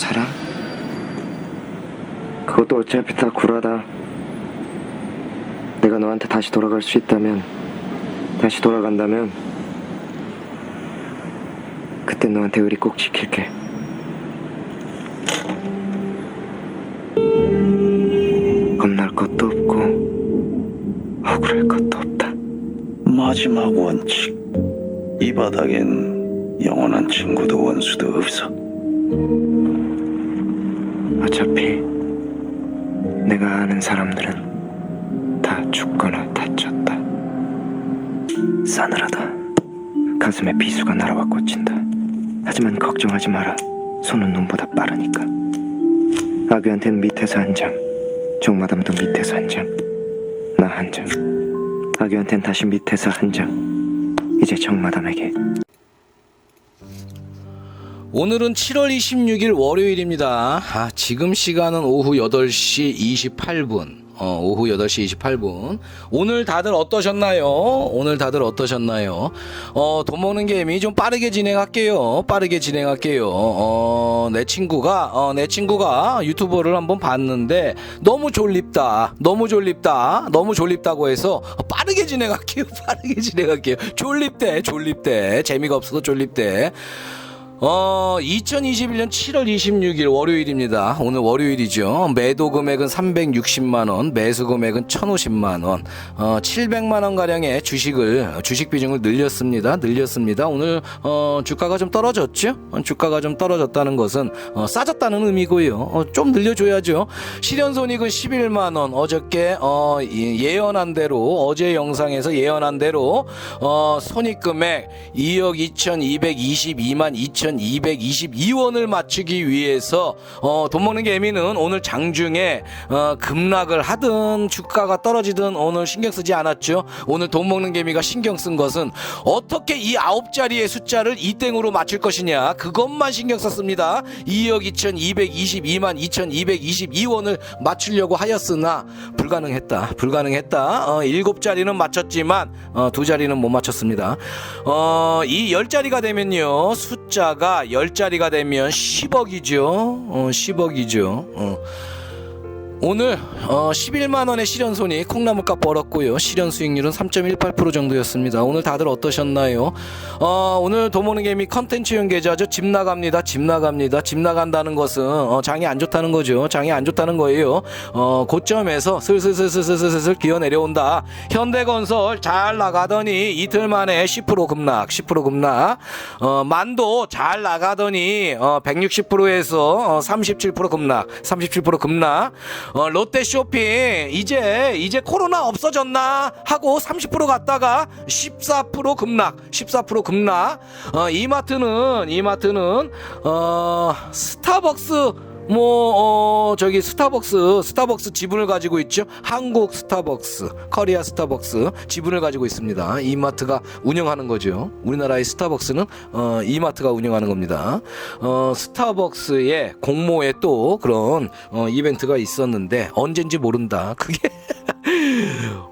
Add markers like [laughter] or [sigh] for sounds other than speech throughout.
사랑? 그것도 어차피 다 구라다. 내가 너한테 다시 돌아갈 수 있다면, 다시 돌아간다면, 그때 너한테 의리 꼭 지킬게. 겁날 것도 없고, 억울할 것도 없다. 마지막 원칙. 이 바닥엔 영원한 친구도 원수도 없어. 어차피 내가 아는 사람들은 다 죽거나 다쳤다. 싸늘하다. 가슴에 비수가 날아와 꽂힌다. 하지만 걱정하지 마라. 손은 눈보다 빠르니까. 아귀한테는 밑에서 한 장, 종마담도 밑에서 한 장, 나 한 장. 아귀한테는 다시 밑에서 한 장. 이제 정마담에게 오늘은 7월 26일 월요일입니다. 아, 지금 시간은 오후 8시 28분. 어, 오후 8시 28분. 오늘 다들 어떠셨나요? 오늘 다들 어떠셨나요? 어, 돈 먹는 게임이 좀 빠르게 진행할게요. 빠르게 진행할게요. 어, 내 친구가, 어, 내 친구가 유튜버를 한번 봤는데 너무 졸립다. 너무 졸립다. 너무 졸립다고 해서 빠르게 진행할게요. [laughs] 빠르게 진행할게요. 졸립대, 졸립대. 재미가 없어서 졸립대. 어, 2021년 7월 26일 월요일입니다. 오늘 월요일이죠. 매도 금액은 360만 원, 매수 금액은 1050만 원, 어, 700만 원 가량의 주식을, 주식 비중을 늘렸습니다. 늘렸습니다. 오늘, 어, 주가가 좀 떨어졌죠? 어, 주가가 좀 떨어졌다는 것은, 어, 싸졌다는 의미고요. 어, 좀 늘려줘야죠. 실현 손익은 11만 원, 어저께, 어, 이- 예언한 대로, 어제 영상에서 예언한 대로, 어, 손익 금액 2억 2222만 2222원을 맞추기 위해서 어, 돈 먹는 개미는 오늘 장중에 어, 급락을 하든 주가가 떨어지든 오늘 신경 쓰지 않았죠. 오늘 돈 먹는 개미가 신경 쓴 것은 어떻게 이 아홉 자리의 숫자를 이땡으로 맞출 것이냐 그것만 신경 썼습니다. 2억 2222만 2222원을 맞추려고 하였으나 불가능했다. 불가능했다. 어, 일곱 자리는 맞췄지만 어, 두 자리는 못 맞췄습니다. 어, 이열 자리가 되면요 숫자가 열 자리가 되면 10억이죠. 어, 10억이죠. 어. 오늘 어, 11만 원의 실현 손이 콩나물값 벌었고요. 실현 수익률은 3.18% 정도였습니다. 오늘 다들 어떠셨나요? 어, 오늘 도모는 개미 컨텐츠용 계좌죠. 집 나갑니다. 집 나갑니다. 집 나간다는 것은 어, 장이 안 좋다는 거죠. 장이 안 좋다는 거예요. 어, 고점에서 슬슬슬슬슬슬슬 기어 내려온다. 현대건설 잘 나가더니 이틀 만에 10% 급락, 10% 급락. 어, 만도 잘 나가더니 어, 160%에서 어, 37% 급락, 37% 급락. 어, 롯데 쇼핑 이제 이제 코로나 없어졌나 하고 30% 갔다가 14% 급락, 14% 급락. 어, 이마트는 이마트는 어, 스타벅스 뭐, 어, 저기 스타벅스, 스타벅스 지분을 가지고 있죠. 한국 스타벅스, 커리아 스타벅스 지분을 가지고 있습니다. 이마트가 운영하는 거죠. 우리나라의 스타벅스는, 어, 이마트가 운영하는 겁니다. 어, 스타벅스의 공모에 또 그런, 어, 이벤트가 있었는데, 언젠지 모른다. 그게, [laughs]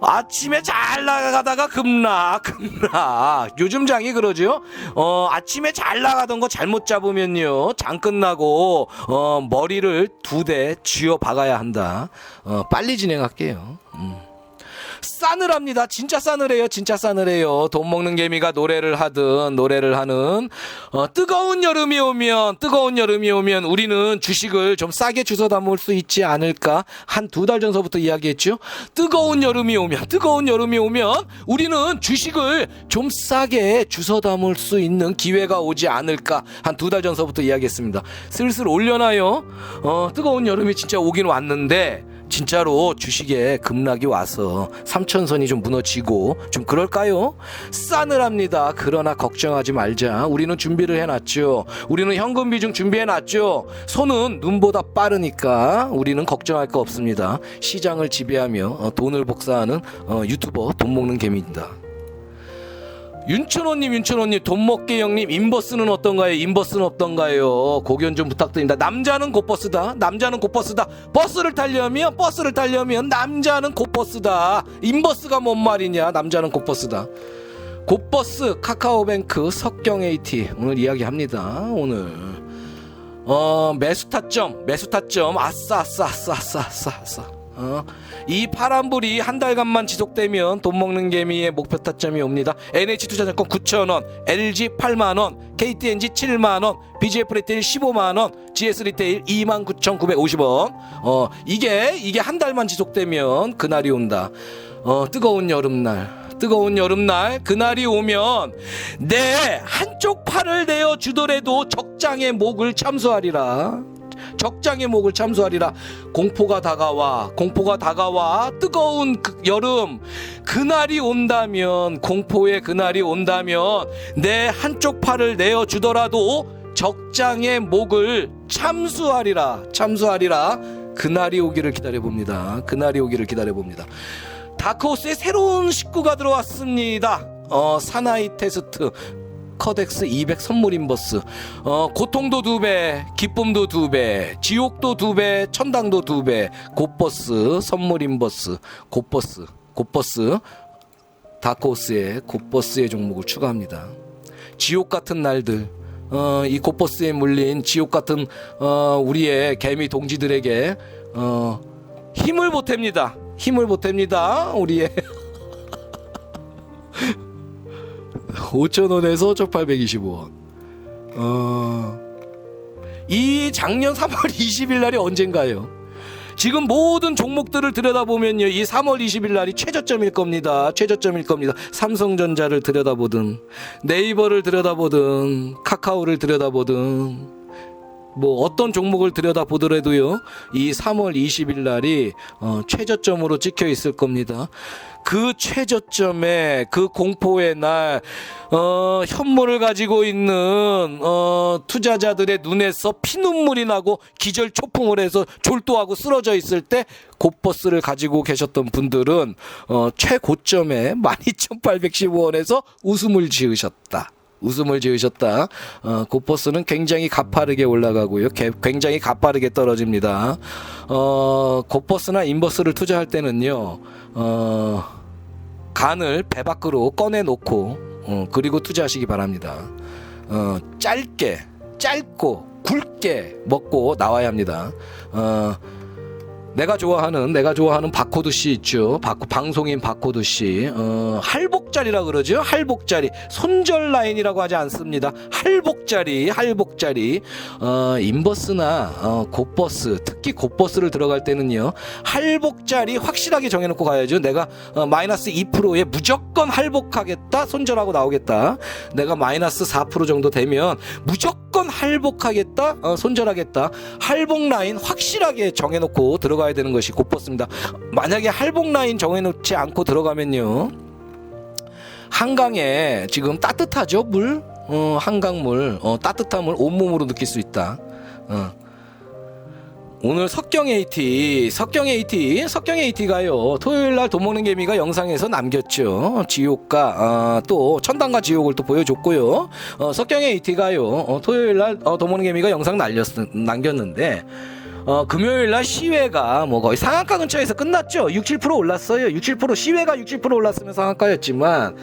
아침에 잘 나가다가 급락, 급락. 요즘 장이 그러죠. 어, 아침에 잘 나가던 거 잘못 잡으면요. 장 끝나고, 어, 머리를 두 대 쥐어 박아야 한다. 어, 빨리 진행할게요. 음. 싸늘합니다. 진짜 싸늘해요. 진짜 싸늘해요. 돈 먹는 개미가 노래를 하든 노래를 하는 어, 뜨거운 여름이 오면 뜨거운 여름이 오면 우리는 주식을 좀 싸게 주워 담을 수 있지 않을까 한 두 달 전서부터 이야기했죠. 뜨거운 여름이 오면 뜨거운 여름이 오면 우리는 주식을 좀 싸게 주워 담을 수 있는 기회가 오지 않을까 한 두 달 전서부터 이야기했습니다. 슬슬 올려놔요. 어, 뜨거운 여름이 진짜 오긴 왔는데 진짜로 주식에 급락이 와서 삼천선이 좀 무너지고 좀 그럴까요? 싸늘합니다. 그러나 걱정하지 말자. 우리는 준비를 해놨죠. 우리는 현금 비중 준비해놨죠. 손은 눈보다 빠르니까 우리는 걱정할 거 없습니다. 시장을 지배하며 어, 돈을 복사하는 어, 유튜버 돈 먹는 개미입니다. 윤천호님, 윤천호님, 돈먹게 형님, 인버스는 어떤가요? 인버스는 어떤가요? 고견 좀 부탁드립니다. 남자는 곧버스다. 남자는 곧버스다. 버스를 타려면, 버스를 타려면, 남자는 곧버스다. 인버스가 뭔 말이냐? 남자는 곧버스다. 곧버스, 카카오뱅크, 석경 AT. 오늘 이야기합니다. 오늘. 어, 매수 타점, 매수 타점, 아싸, 아싸, 아싸, 아싸, 아싸, 아싸. 어, 이 파란불이 한 달간만 지속되면 돈 먹는 개미의 목표 타점이 옵니다. NH투자증권 9,000원, LG 8만원, KTNG 7만원, BGF 리테일 15만원, GS 리테일 29,950원. 어, 이게, 이게 한 달만 지속되면 그날이 온다. 어, 뜨거운 여름날. 뜨거운 여름날 그날이 오면 내 한쪽 팔을 내어 주더라도 적장의 목을 참수하리라. 적장의 목을 참수하리라. 공포가 다가와, 공포가 다가와, 뜨거운 그 여름, 그날이 온다면, 공포의 그날이 온다면, 내 한쪽 팔을 내어 주더라도 적장의 목을 참수하리라. 참수하리라. 그날이 오기를 기다려 봅니다. 그날이 오기를 기다려 봅니다. 다크호스의 새로운 식구가 들어왔습니다. 어, 사나이 테스트. 커덱스 200 선물 인버스. 어, 고통도 두 배, 기쁨도 두 배, 지옥도 두 배, 천당도 두 배. 곧버스 선물 인버스. 곧버스. 곧버스. 다크호스의 곧버스의 종목을 추가합니다. 지옥 같은 날들. 어, 이 곧버스에 물린 지옥 같은 어, 우리의 개미 동지들에게 어, 힘을 보탭니다. 힘을 보탭니다. 우리의 [laughs] 5,000원에서 1,825원. 어. 이 작년 3월 20일 날이 언젠가요? 지금 모든 종목들을 들여다보면요. 이 3월 20일 날이 최저점일 겁니다. 최저점일 겁니다. 삼성전자를 들여다보든 네이버를 들여다보든 카카오를 들여다보든 뭐 어떤 종목을 들여다 보더라도요. 이 3월 20일 날이 어, 최저점으로 찍혀 있을 겁니다. 그 최저점에 그 공포의 날 어, 현물을 가지고 있는 어, 투자자들의 눈에서 피눈물이 나고 기절 초풍을 해서 졸도하고 쓰러져 있을 때 곧버스를 가지고 계셨던 분들은 어, 최고점에 [laughs] 12,815원에서 웃음을 지으셨다. 웃음을 지으셨다. 어, 곧버스는 굉장히 가파르게 올라가고요. 개- 굉장히 가파르게 떨어집니다. 어, 곧버스나 인버스를 투자할 때는요. 어, 간을 배 밖으로 꺼내놓고 어, 그리고 투자하시기 바랍니다. 어, 짧게 짧고 굵게 먹고 나와야 합니다. 어, 내가 좋아하는 내가 좋아하는 바코드 씨 있죠. 바코, 방송인 바코드 씨. 어, 할복자리라 그러죠. 할복자리. 손절 라인이라고 하지 않습니다. 할복자리, 할복자리. 어, 인버스나 어, 곧버스, 특히 곧버스를 들어갈 때는요. 할복자리 확실하게 정해 놓고 가야죠. 내가 어, 마이너스 2%에 무조건 할복하겠다. 손절하고 나오겠다. 내가 마이너스 4% 정도 되면 무조건 할복하겠다. 어, 손절하겠다. 할복 라인 확실하게 정해 놓고 들어 가야 되는 것이 곧버스입니다. 만약에 할복 라인 정해놓지 않고 들어가면요. 한강에 지금 따뜻하죠 물? 어, 한강물. 어, 따뜻함을 온몸으로 느낄 수 있다. 어. 오늘 석경 AT 석경 AT 석경 AT가요. 토요일 날 돈 먹는 개미가 영상에서 남겼죠. 지옥과 어, 또 천당과 지옥을 또 보여줬고요. 어, 석경 AT가요. 어, 토요일 날돈 먹는 개미가 영상 날렸 남겼는데 어, 금요일 날 시외가 뭐 거의 상한가 근처에서 끝났죠. 6, 7% 올랐어요. 6, 7% 시외가 6, 7% 올랐으면 상한가였지만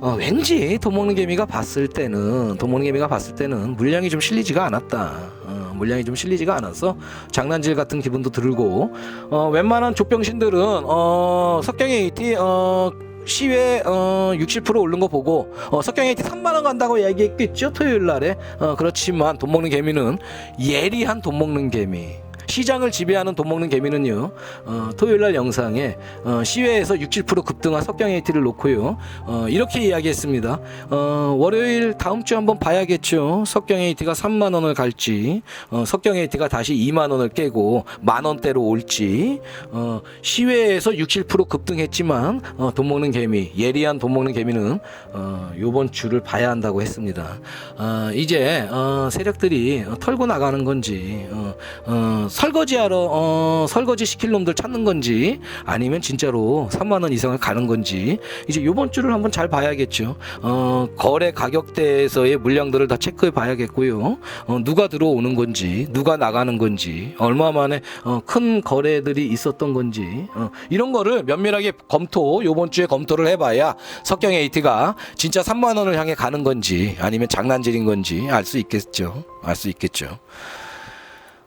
어, 왠지 돈 먹는 개미가 봤을 때는 돈 먹는 개미가 봤을 때는 물량이 좀 실리지가 않았다. 어, 물량이 좀 실리지가 않아서 장난질 같은 기분도 들고 어, 웬만한 족병신들은 어, 석경의 AT 어, 시외 어, 60% 오른 거 보고 어, 석경 AT 3만 원 간다고 얘기했겠죠 토요일 날에 어, 그렇지만 돈 먹는 개미는 예리한 돈 먹는 개미 시장을 지배하는 돈 먹는 개미는요 어, 토요일 날 영상에 어, 시외에서 67% 급등한 석경 AT를 놓고요. 어, 이렇게 이야기했습니다. 어, 월요일 다음 주 한번 봐야겠죠. 석경 AT가 3만 원을 갈지 어, 석경 AT가 다시 2만 원을 깨고 만 원대로 올지 어, 시외에서 67% 급등했지만 어, 돈 먹는 개미 예리한 돈 먹는 개미는 어, 요번 주를 봐야 한다고 했습니다. 어, 이제 어, 세력들이 어, 털고 나가는 건지 어, 어, 설거지하러 어, 설거지 시킬 놈들 찾는 건지 아니면 진짜로 3만 원 이상을 가는 건지 이제 요번 주를 한번 잘 봐야겠죠. 어, 거래 가격대에서의 물량들을 다 체크해 봐야겠고요. 어, 누가 들어오는 건지 누가 나가는 건지 얼마 만에 어, 큰 거래들이 있었던 건지 어, 이런 거를 면밀하게 검토 요번 주에 검토를 해봐야 석경 에이티가 진짜 3만 원을 향해 가는 건지 아니면 장난질인 건지 알 수 있겠죠. 알 수 있겠죠.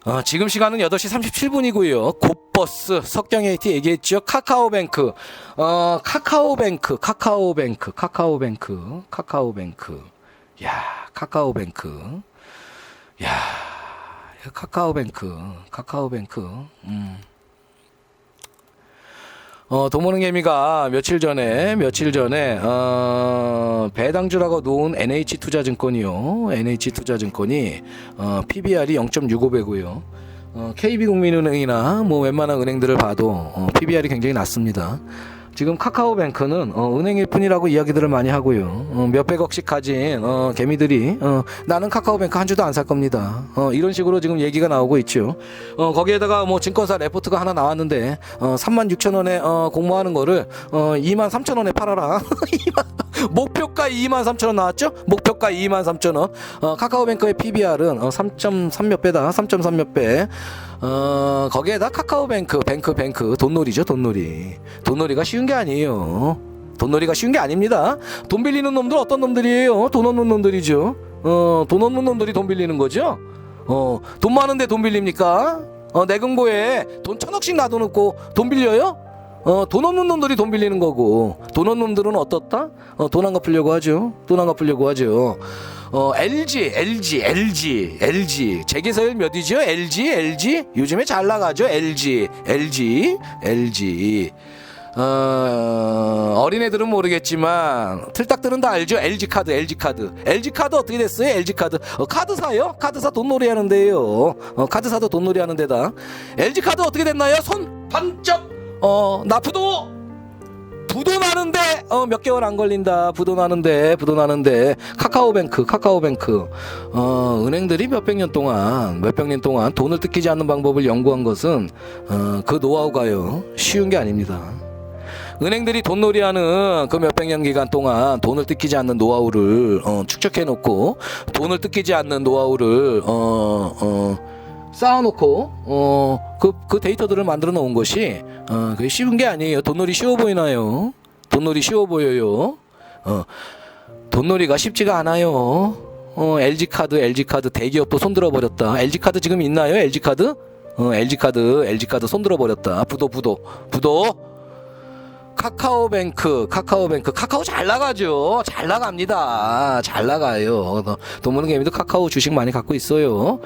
어, 지금 시간은 8시 37분이고요. 곧버스 석경 에이티 얘기했죠. 카카오뱅크. 어, 카카오뱅크, 카카오뱅크, 카카오뱅크, 카카오뱅크. 야, 카카오뱅크. 야, 카카오뱅크, 카카오뱅크. 음. 어, 도모능 개미가 며칠 전에, 며칠 전에, 어, 배당주라고 놓은 NH투자증권이요. NH투자증권이, 어, PBR이 0.65배고요. 어, KB국민은행이나 뭐 웬만한 은행들을 봐도, 어, PBR이 굉장히 낮습니다. 지금 카카오뱅크는 어, 은행일 뿐이라고 이야기들을 많이 하고요. 어, 몇백억씩 가진 어, 개미들이 어, 나는 카카오뱅크 한 주도 안 살 겁니다. 어, 이런 식으로 지금 얘기가 나오고 있죠. 어, 거기에다가 뭐 증권사 레포트가 하나 나왔는데 어, 3만 6천 원에 어, 공모하는 거를 어, 2만 3천 원에 팔아라. [laughs] 2만, 목표가 2만 3천 원 나왔죠? 목표가 2만 3천 원. 어, 카카오뱅크의 PBR은 어, 3.3몇 배다. 3.3 몇 배. 어, 거기에다 카카오뱅크, 뱅크, 뱅크, 돈놀이죠, 돈놀이. 돈놀이가 쉬운 게 아니에요. 돈놀이가 쉬운 게 아닙니다. 돈 빌리는 놈들 어떤 놈들이에요? 돈 없는 놈들이죠. 어, 돈 없는 놈들이 돈 빌리는 거죠. 어, 돈 많은데 돈 빌립니까? 어, 내금고에 돈 천억씩 놔둬놓고 돈 빌려요? 어, 돈 없는 놈들이 돈 빌리는 거고, 돈 없는 놈들은 어떻다? 어, 돈 안 갚으려고 하죠. 돈 안 갚으려고 하죠. 어, LG, LG, LG, LG. 재계서열 몇이죠? LG, LG. 요즘에 잘 나가죠? LG, LG, LG. 어, 어린애들은 모르겠지만 틀딱들은 다 알죠. LG 카드, LG 카드. LG 카드 어떻게 됐어요? LG 카드. 어, 카드사요? 카드사 돈놀이 하는데요. 어, 카드사도 돈놀이 하는 데다. LG 카드 어떻게 됐나요? 손 반짝. 어, 나 부도 부도 나는데 어, 몇 개월 안 걸린다. 부도 나는데 부도 나는데 카카오뱅크, 카카오뱅크. 어, 은행들이 몇백 년 동안 몇백 년 동안 돈을 뜯기지 않는 방법을 연구한 것은 어, 그 노하우가요. 쉬운 게 아닙니다. 은행들이 돈놀이하는 그 몇백 년 기간 동안 돈을 뜯기지 않는 노하우를 어, 축적해 놓고 돈을 뜯기지 않는 노하우를 어, 어, 쌓아놓고 어, 그, 그 데이터들을 만들어 놓은 것이 어, 그게 쉬운 게 아니에요. 돈놀이 쉬워 보이나요? 돈놀이 쉬워 보여요. 어, 돈놀이가 쉽지가 않아요. 어, LG 카드, LG 카드 대기업도 손들어 버렸다. LG 카드 지금 있나요? LG 카드? 어, LG 카드, LG 카드 손들어 버렸다. 부도, 부도, 부도. 카카오뱅크, 카카오뱅크, 카카오 잘 나가죠. 잘 나갑니다. 잘 나가요. 돈무는 개미도 카카오 주식 많이 갖고 있어요.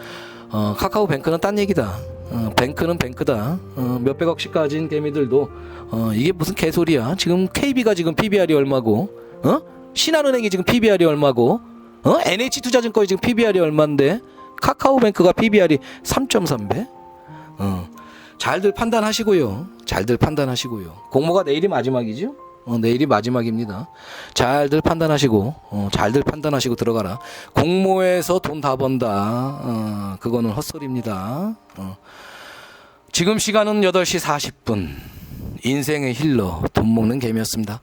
어, 카카오뱅크는 딴 얘기다. 어, 뱅크는 뱅크다. 어, 몇백억씩 가진 개미들도 어, 이게 무슨 개소리야? 지금 KB가 지금 PBR이 얼마고? 어? 신한은행이 지금 PBR이 얼마고? 어? NH투자증권이 지금 PBR이 얼마인데? 카카오뱅크가 PBR이 3.3배? 어. 잘들 판단하시고요. 잘들 판단하시고요. 공모가 내일이 마지막이죠? 어, 내일이 마지막입니다. 잘들 판단하시고, 어, 잘들 판단하시고 들어가라. 공모에서 돈 다 번다. 어, 그거는 헛소리입니다. 어. 지금 시간은 8시 40분. 인생의 힐러, 돈 먹는 개미였습니다.